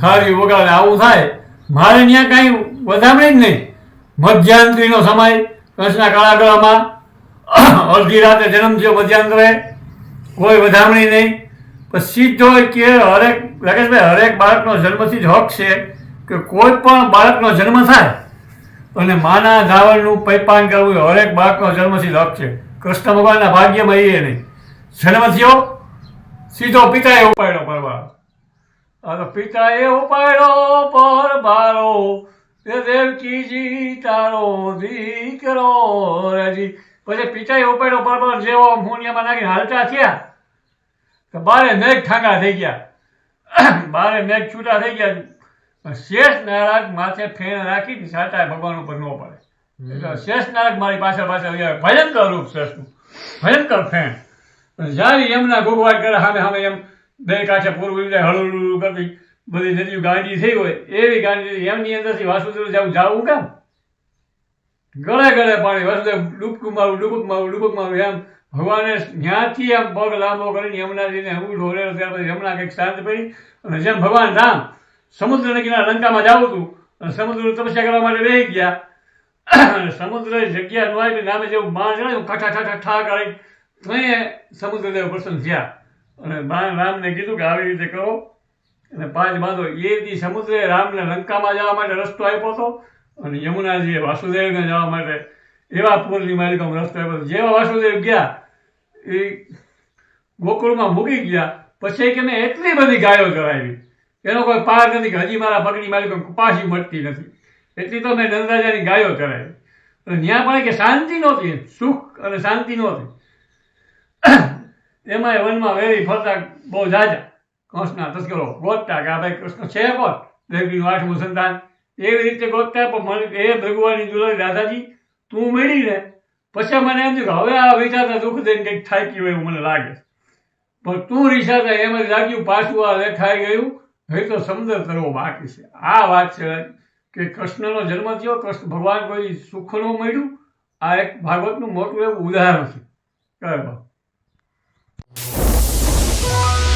થાળી વગાડે આવું થાય, મારે ત્યાં કાંઈ વધામણી જ નહીં. મધ્યાંતરીનો સમય કૃષ્ણના કાળાગળામાં, અડધી રાતે જન્મ થયો મધ્યાંતરે કોઈ વધામણી નહીં. પછી જો કે હરેક, રાકેશભાઈ, હરેક બાળકનો જન્મથી જ હક છે કે કોઈ પણ બાળકનો જન્મ થાય અને માના ધાવણનું પૈપાન કરવું હરેક બાળકનો જન્મથી હક છે. કૃષ્ણ ભગવાનના ભાગ્યમાં એ નહીં. જન્મ થયો સીધો પિતાએ ઉપાડ્યો પરબારો અરે પિતાએ ઉપાડ્યો પરબારો દેવકીજી તારો દીકરો રેજી. પછી પિતાએ ઉપાડ્યો પરબારો જેવો મુનિયામાં નાખીને હાલતા થયા. તો બારે મેઘ ઠાંગા થઈ ગયા. બારે મેઘ છૂટા થઈ ગયા. શેષ નારાજ માથે ફેણ રાખી સાટા ભગવાન ઉપર ન પડે. એટલે શેષ નારાજ મારી પાછળ પાછળ ભયંકર રૂપ શેષનું. ભયંકર ફેણ. જ્યારે એમના ગુગવાટ કરે સામે સામે એમ બે કાંઠે પૂર્વ જાય હળું કરતી બધી નદીઓ ગાંડી થઈ હોય, એવી ગાંડી એમની અંદરથી વાસુદેવ જવું, જાવું કેમ? ગળે ગળે પાણી, વાસુદેવ ડૂબકું મારું, ડૂબક મારું ડૂબક મારું, એમ ભગવાને ત્યાંથી આમ પગ લાંબો કરીને યમુનાજીને હું ઢોરે ત્યાર પછી યમુના કંઈક શાંત પડી. અને જેમ ભગવાન રામ સમુદ્રના કિનારે લંકામાં જાવું હતું, અને સમુદ્ર તપસ્યા કરવા માટે બેસી ગયા. અને સમુદ્ર જગ્યા નો આવી નામે જેવું બાણ ચડાયું ઠા ઠા ઠા ઠા કરી તોય સમુદ્રદેવ પ્રસન્ન થયા. અને રામને કીધું કે આવી રીતે કરો. અને પાંચ બાંધો. એ દી સમુદ્રે રામને લંકામાં જવા માટે રસ્તો આપ્યો હતો. અને યમુનાજીએ વાસુદેવને જવા માટે એવા પૂરની માલિકોમાં રસ્તો આપ્યો. જેવા વાસુદેવ ગયા, એ ગોકુળમાં મૂકી ગયા. પછી કે મેં એટલી બધી ગાયો કરાવી એનો કોઈ પાર નથી કે હજી મારા પગની માલિકો પાછી મળતી નથી. એટલી તો મેં નંદરાજાની ગાયો કરાવી અને ત્યાં પણ કે શાંતિ નહોતી. સુખ અને શાંતિ નહોતી. એમાંય વનમાં વેરી ફરતા બહુ જાજા. કંસના તસ્કરો ગોતતા કે આ ભાઈ કૃષ્ણ છે કોણ? દેવકીનું આઠમું સંતાન. એવી રીતે ગોતતા, પણ એ ભગવાનની દુલારી દાદાજી, તું મેળી ને પછી મને એમ કે હવે આ વિચારતા દુઃખ દઈને કંઈક થાય ગયું એવું મને લાગે. પણ તું રીસાતા એમ જ લાગ્યું, પાછું આ લેખાઈ ગયું. હવે તો સમદર કરવો બાકી છે. આ વાત છે કે કૃષ્ણનો જન્મ થયો, કૃષ્ણ ભગવાન કોઈ સુખનું મળ્યું. આ એક ભાગવતનું મોટું એવું ઉદાહરણ છે. કહેવાય Thank.